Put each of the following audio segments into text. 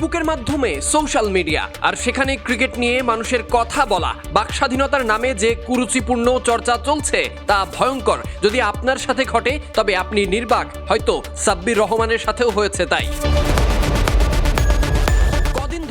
ফেসবুকের মাধ্যমে social media. আর সেখানে ক্রিকেট নিয়ে মানুষের কথা বলা, বাকস্বাধীনতার নামে যে কুরুচিপূর্ণ চর্চা চলছে, তা ভয়ঙ্কর। যদি আপনার সাথে ঘটে, তবে আপনি নির্বাক। হয়তো সাব্বির রহমানের সাথেও হয়েছে তাই।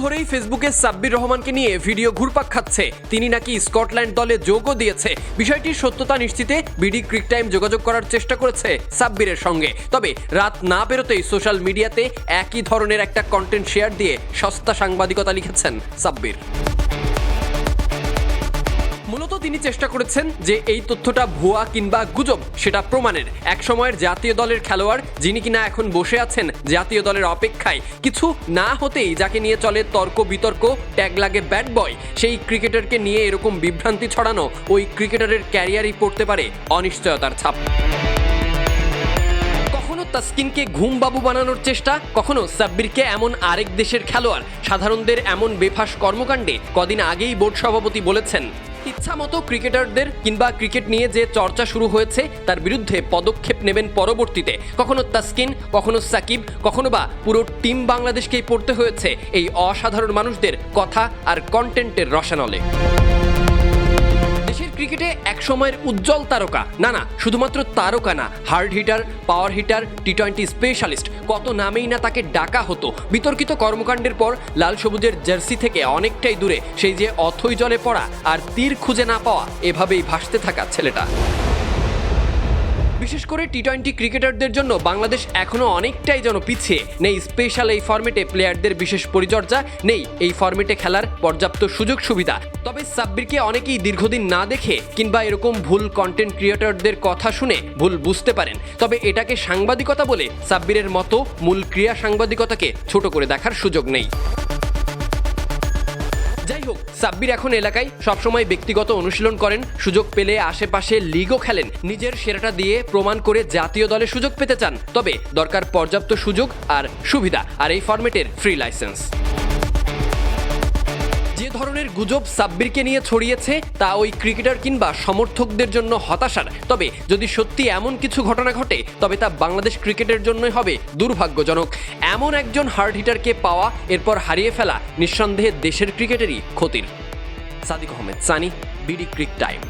ধরেই ফেসবুকে সাব্বির রহমানকে নিয়ে ভিডিও ঘুরপাক খাচ্ছে। তিনি নাকি স্কটল্যান্ড দলে যোগও দিয়েছে। বিষয়টির সত্যতা নিশ্চিতে বিডি ক্রিক টাইম যোগাযোগ করার চেষ্টা করেছে সাব্বিরের সঙ্গে। তবে রাত না বেরোতেই সোশ্যাল মিডিয়াতে একই ধরনের একটা কন্টেন্ট শেয়ার দিয়ে সস্তা সাংবাদিকতা লিখেছেন সাব্বির। মূলত তিনি চেষ্টা করেছেন যে এই তথ্যটা ভুয়া কিংবা গুজব, সেটা প্রমাণের। এক সময়ের জাতীয় দলের খেলোয়াড়, যিনি কিনা এখন বসে আছেন জাতীয় দলের অপেক্ষায়, কিছু না হতেই যাকে নিয়ে চলে তর্ক বিতর্ক, ট্যাগ লাগে ব্যাট বয়, সেই ক্রিকেটারকে নিয়ে এরকম বিভ্রান্তি ছড়ানো ওই ক্রিকেটারের ক্যারিয়ারই পড়তে পারে অনিশ্চয়তার ছাপ। তাসকিনকে ঘুম বাবু বানানোর চেষ্টা? কখনো? সাব্বিরকে এমন আরেক দেশের খেলোয়াড়। সাধারণদের এমন বেফাস কর্মকাণ্ডে কদিন আগেই বোর্ড সভাপতি বলেছেন। ইচ্ছা মতো ক্রিকেটারদের কিংবা ক্রিকেট নিয়ে যে চর্চা শুরু হয়েছে, তার বিরুদ্ধে পদক্ষেপ নেবেন পরবর্তীতে। কখনো তাসকিন, কখনো সাকিব, কখনো বা পুরো টিম বাংলাদেশকেই পড়তে হয়েছে এই অসাধারণ মানুষদের কথা আর কন্টেন্টের রসানলে। ক্রিকেটে একসময়ের উজ্জ্বল তারকা। না না, শুধুমাত্র তারকা না hard hitter power hitter T twenty specialist কত নামেই না তাকে ডাকা হতো। বিতর্কিত কর্মকাণ্ডের পর লাল সবুজের জার্সি থেকে অনেকটাই দূরে, সেই যে অথই জলে পড়া আর তীর খুঁজে না পাওয়া, এভাবেই ভাসতে থাকা ছেলেটা। বিশেষ করে টি টোয়েন্টি ক্রিকেটারদের জন্য বাংলাদেশ এখনও অনেকটাই যেন পিছিয়ে নেই স্পেশাল এই ফর্মেটে প্লেয়ারদের বিশেষ পরিচর্যা, নেই এই ফর্মেটে খেলার পর্যাপ্ত সুযোগ সুবিধা তবে সাব্বিরকে অনেকেই দীর্ঘদিন না দেখে কিংবা এরকম ভুল কন্টেন্ট ক্রিয়েটরদের কথা শুনে ভুল বুঝতে পারেন। তবে এটাকে সাংবাদিকতা বলে সাব্বিরের মতো মূল ক্রিয়া সাংবাদিকতাকে ছোট করে দেখার সুযোগ নেই। হোক সাব্বির এখন এলাকায় সবসময় ব্যক্তিগত অনুশীলন করেন, সুযোগ পেলে আশেপাশে লিগও খেলেন। নিজের সেরাটা দিয়ে প্রমাণ করে জাতীয় দলে সুযোগ পেতে চান। তবে দরকার পর্যাপ্ত সুযোগ আর সুবিধা আর এই ফরম্যাটের ফ্রি লাইসেন্স ধরনের গুজব সাব্বিরকে নিয়ে ছড়িয়েছে, তা ওই ক্রিকেটার কিংবা সমর্থকদের জন্য হতাশার। তবে যদি সত্যি এমন কিছু ঘটনা ঘটে, তবে তা বাংলাদেশ ক্রিকেটের জন্যই হবে দুর্ভাগ্যজনক। এমন একজন হার্ড হিটারকে পাওয়া, এরপর হারিয়ে ফেলা নিঃসন্দেহে দেশের ক্রিকেটেরই ক্ষতির। Sadiq Ahmed, Sunny, BD Crictime.